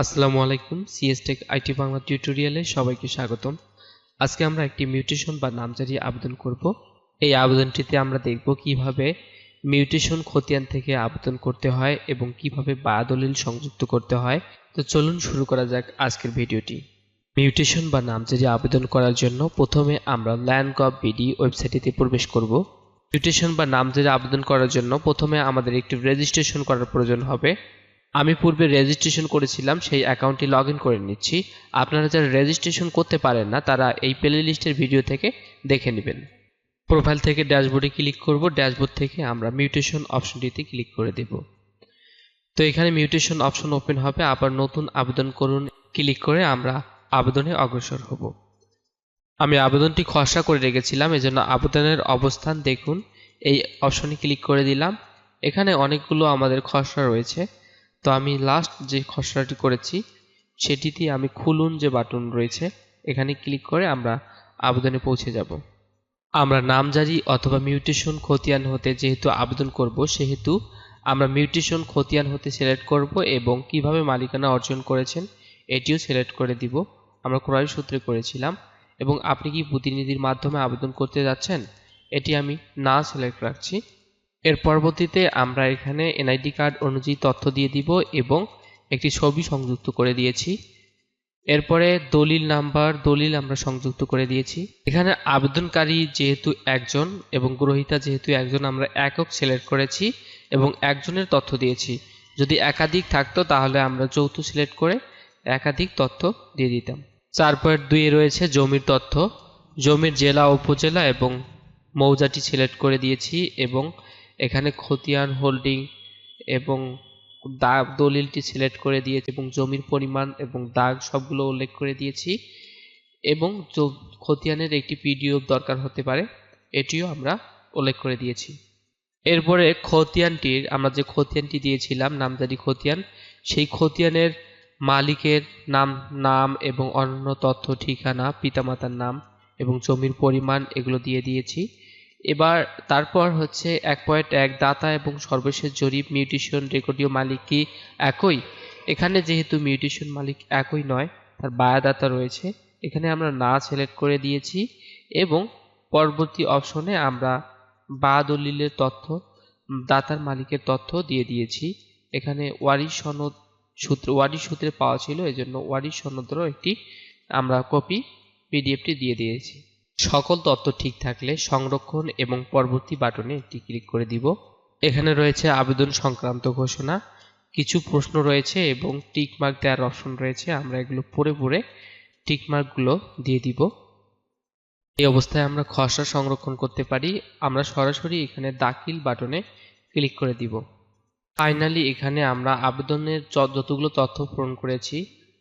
আসসালামু আলাইকুম CS take IT Bangla টিউটোরিয়ালে সবাইকে স্বাগতম। আজকে আমরা একটি মিউটেশন বা নামজারি আবেদন করব। এই আবেদনটিতে আমরা দেখব কীভাবে মিউটেশন খতিয়ান থেকে আবেদন করতে হয় এবং কীভাবে বায়াদলিল সংযুক্ত করতে হয়। তো চলুন শুরু করা যাক আজকের ভিডিওটি। মিউটেশন বা নামজারি আবেদন করার জন্য প্রথমে আমরা ল্যান্ড গভ বিডি ওয়েবসাইটটিতে প্রবেশ করব। মিউটেশন বা নামজারি আবেদন করার জন্য প্রথমে আমাদের একটি রেজিস্ট্রেশন করার প্রয়োজন হবে। আমি পূর্বে রেজিস্ট্রেশন করেছিলাম, সেই অ্যাকাউন্টটি লগ করে নিচ্ছি। আপনারা যারা রেজিস্ট্রেশন করতে পারেন না, তারা এই প্লে লিস্টের ভিডিও থেকে দেখে নেবেন। প্রোফাইল থেকে ড্যাশবোর্ডে ক্লিক করব ড্যাশবোর্ড থেকে আমরা মিউটেশন অপশনটিতে ক্লিক করে দেব। তো এখানে মিউটেশন অপশন ওপেন হবে, আবার নতুন আবেদন করুন ক্লিক করে আমরা আবেদনে অগ্রসর হব। আমি আবেদনটি খসড়া করে রেখেছিলাম, এজন্য আবেদনের অবস্থান দেখুন, এই অপশনে ক্লিক করে দিলাম। এখানে অনেকগুলো আমাদের খসড়া রয়েছে। তো আমি লাস্ট যে খসড়াটি করেছি, সেটিতে আমি খুলুন যে বাটন রয়েছে, এখানে ক্লিক করে আমরা আবেদনে পৌঁছে যাব। আমরা নামজারি অথবা মিউটেশন খতিয়ান হতে যেহেতু আবেদন করব, সেহেতু আমরা মিউটেশন খতিয়ান হতে সিলেক্ট করব এবং কীভাবে মালিকানা অর্জন করেছেন, এটিও সিলেক্ট করে দিব। আমরা ক্রয় সূত্রে করেছিলাম এবং আপনি কি প্রতিনিধির মাধ্যমে আবেদন করতে যাচ্ছেন, এটি আমি না সিলেক্ট রাখছি। এর পরবর্তীতে আমরা এখানে এনআইডি কার্ড অনুযায়ী তথ্য দিয়ে দিব এবং একটি ছবি সংযুক্ত করে দিয়েছি। এরপরে দলিল নাম্বার, দলিল আমরা সংযুক্ত করে দিয়েছি। এখানে আবেদনকারী যেহেতু একজন এবং গ্রহীতা যেহেতু একজন, আমরা একক সিলেক্ট করেছি এবং একজনের তথ্য দিয়েছি। যদি একাধিক থাকতো তাহলে আমরা যৌথ সিলেক্ট করে একাধিক তথ্য দিয়ে দিতাম। চার পয়েন্ট দুইয়ে রয়েছে জমির তথ্য। জমির জেলা, উপজেলা এবং মৌজাটি সিলেক্ট করে দিয়েছি এবং এখানে খতিয়ান হোল্ডিং এবং দাগ দলিলটি সিলেক্ট করে দিয়েছি এবং জমির পরিমাণ এবং দাগ সবগুলো উল্লেখ করে দিয়েছি এবং খতিয়ানের একটি পিডিএফ দরকার হতে পারে, এটিও আমরা উল্লেখ করে দিয়েছি। এরপরে খতিয়ানটির, আমরা যে খতিয়ানটি দিয়েছিলাম, নামজারি খতিয়ান, সেই খতিয়ানের মালিকের নাম নাম এবং অন্য তথ্য, ঠিকানা, পিতামাতার নাম এবং জমির পরিমাণ এগুলো দিয়ে দিয়েছি। এবার তারপর হচ্ছে এক পয়েন্ট এক দাতা এবং সর্বশেষ জরিপ মিউটেশন রেকর্ডীয় মালিক কি একই? এখানে যেহেতু মিউটেশন মালিক একই নয়, তার বায়াদাতা রয়েছে, এখানে আমরা না সিলেক্ট করে দিয়েছি এবং পরবর্তী অপশনে আমরা বা দলিলের তথ্য, দাতার মালিকের তথ্য দিয়ে দিয়েছি। এখানে ওয়ারিশ সনদ সূত্র, ওয়ারিশ সূত্রে পাওয়া ছিল, এজন্য ওয়ারিশ সনদেরও একটি আমরা কপি পিডিএফটি দিয়ে দিয়েছি। সকল তথ্য ঠিক থাকলে সংরক্ষণ এবং পরবর্তী বাটনে একটি ক্লিক করে দিব। এখানে রয়েছে আবেদন সংক্রান্ত ঘোষণা। কিছু প্রশ্ন রয়েছে এবং টিকমার্ক দেওয়ার অপশন রয়েছে। আমরা এগুলো পড়ে পড়ে টিকমার্কগুলো দিয়ে দিব। এই অবস্থায় আমরা খসড়া সংরক্ষণ করতে পারি। আমরা সরাসরি এখানে দাখিল বাটনে ক্লিক করে দিব। ফাইনালি এখানে আমরা আবেদনের যতগুলো তথ্য পূরণ করেছি,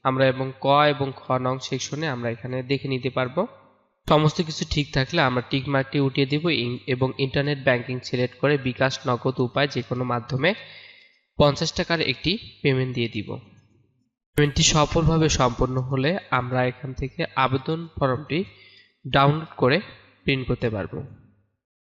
আমরা এবং ক এবং খ নং সেকশনে আমরা এখানে দেখে নিতে পারব। সমস্ত কিছু ঠিক থাকলে আমরা টিক মার্কটি উঠিয়ে দেব এবং ইন্টারনেট ব্যাংকিং সিলেক্ট করে বিকাশ নগদ উপায় যে কোনো মাধ্যমে পঞ্চাশ টাকার একটি পেমেন্ট দিয়ে দিব। পেমেন্টটি সফলভাবে সম্পন্ন হলে আমরা এখান থেকে আবেদন ফর্মটি ডাউনলোড করে প্রিন্ট করতে পারব।